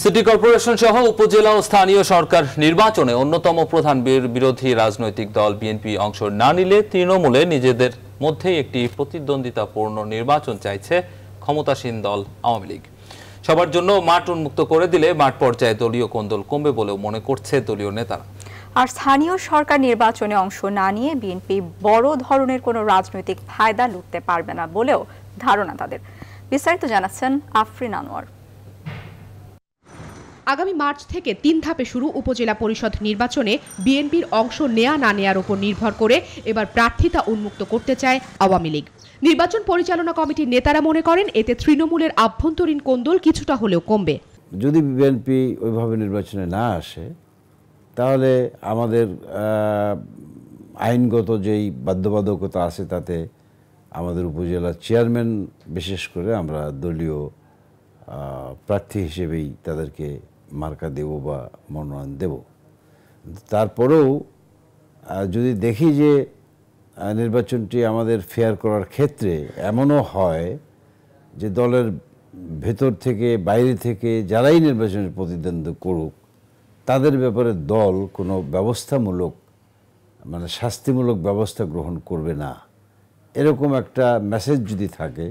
City corporation সহ উপজেলা ও স্থানীয় সরকার নির্বাচনে অন্যতম প্রধান বিরোধী রাজনৈতিক দল বিএনপি অংশ না নিলে তৃণমূলে নিজেদের মধ্যেই একটি প্রতিদ্বন্দ্বিতাপূর্ণ নির্বাচন চাইছে ক্ষমতাসীন দল আওয়ামী লীগ। সবার জন্য মাঠ উন্মুক্ত করে দিলে মাঠ পর্যায়ে দলীয় কোন্দল কমবে বলেও মনে করছে দলীয় নেতারা। আর স্থানীয় সরকার নির্বাচনে অংশ না নিয়ে বিএনপি বড় ধরনের কোনো রাজনৈতিক ফায়দা লুটতে পারবে না বলেও ধারণা তাদের। বিস্তারিত জানাচ্ছেন আফরিন আনোয়ার। আগামী মার্চ থেকে তিন ধাপে শুরু উপজেলা পরিষদ নির্বাচনে বিএনপির অংশ নেয়া না নেয়ার উপর নির্ভর করে এবার প্রার্থিতা উন্মুক্ত করতে চায় আওয়ামী লীগ। নির্বাচন পরিচালনা কমিটির নেতারা মনে করেন, এতে তৃণমূলের আভ্যন্তরীণ কোন্দল কিছুটা হলেও কমবে। যদি বিএনপি ওইভাবে নির্বাচনে না আসে, তাহলে আমাদের আইনগত যেই বাধ্যবাধকতা আছে তাতে আমাদের উপজেলার চেয়ারম্যান, বিশেষ করে আমরা দলীয় প্রার্থী হিসেবেই তাদেরকে মার্কা দেব বা মনোনয়ন দেব। তারপরেও যদি দেখি যে নির্বাচনটি আমাদের ফেয়ার করার ক্ষেত্রে এমনও হয় যে, দলের ভেতর থেকে, বাইরে থেকে যারাই নির্বাচনের প্রতিদ্বন্দ্ব করুক, তাদের ব্যাপারে দল কোনো ব্যবস্থামূলক মানে শাস্তিমূলক ব্যবস্থা গ্রহণ করবে না। এরকম একটা মেসেজ যদি থাকে,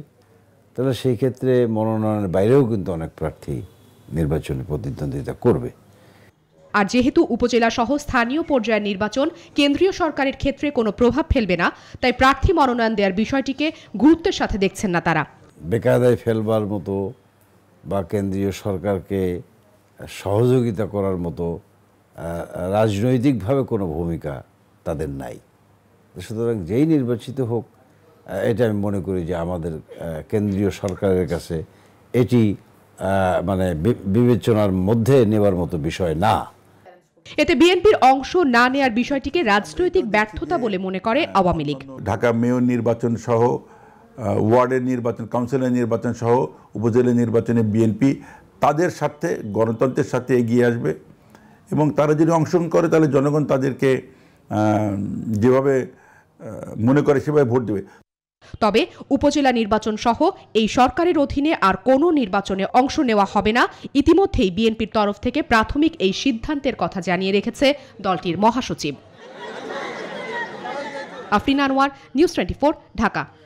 তাহলে সেই ক্ষেত্রে মনোনয়নের বাইরেও কিন্তু অনেক প্রার্থী নির্বাচনে প্রতিদ্বন্দ্বিতা করবে। আর যেহেতু উপজেলা সহ স্থানীয় পর্যায়ের নির্বাচন কেন্দ্রীয় সরকারের ক্ষেত্রে কোনো প্রভাব ফেলবে না তাই প্রার্থী মনোনয়ন দেওয়ার বিষয়টিকে গুরুত্বের সাথে দেখছেন না তারা। বেকায়দায় ফেলবার মতো বা কেন্দ্রীয় সরকারকে সহযোগিতা করার মতো রাজনৈতিকভাবে কোনো ভূমিকা তাদের নাই। সুতরাং যেই নির্বাচিত হোক এটা আমি মনে করি যে আমাদের কেন্দ্রীয় সরকারের কাছে এটি মানে বিবেচনার মধ্যে নেবার মতো বিষয় না। এতে বিএনপির অংশ না নেয়ার বিষয়টিকে রাজনৈতিক ব্যর্থতা বলে মনে করে আওয়ামী লীগ। ঢাকা মেয়র নির্বাচন সহ ওয়ার্ডের নির্বাচন কাউন্সিলের নির্বাচন সহ উপজেলা নির্বাচনে বিএনপি তাদের সাথে গণতন্ত্রের সাথে এগিয়ে আসবে এবং তারা যদি অংশগ্রহণ করে তাহলে জনগণ তাদেরকে আহ, যেভাবে মনে করে সেভাবে ভোট দেবে। তবে উপজেলা নির্বাচন সহ এই সরকারের অধীনে আর কোনো নির্বাচনে অংশ নেওয়া হবে না। ইতিমধ্যেই বিএনপির তরফ থেকে প্রাথমিক এই সিদ্ধান্তের কথা জানিয়ে রেখেছে দলটির মহাসচিব। Afrin Anwar, news twenty Dhaka.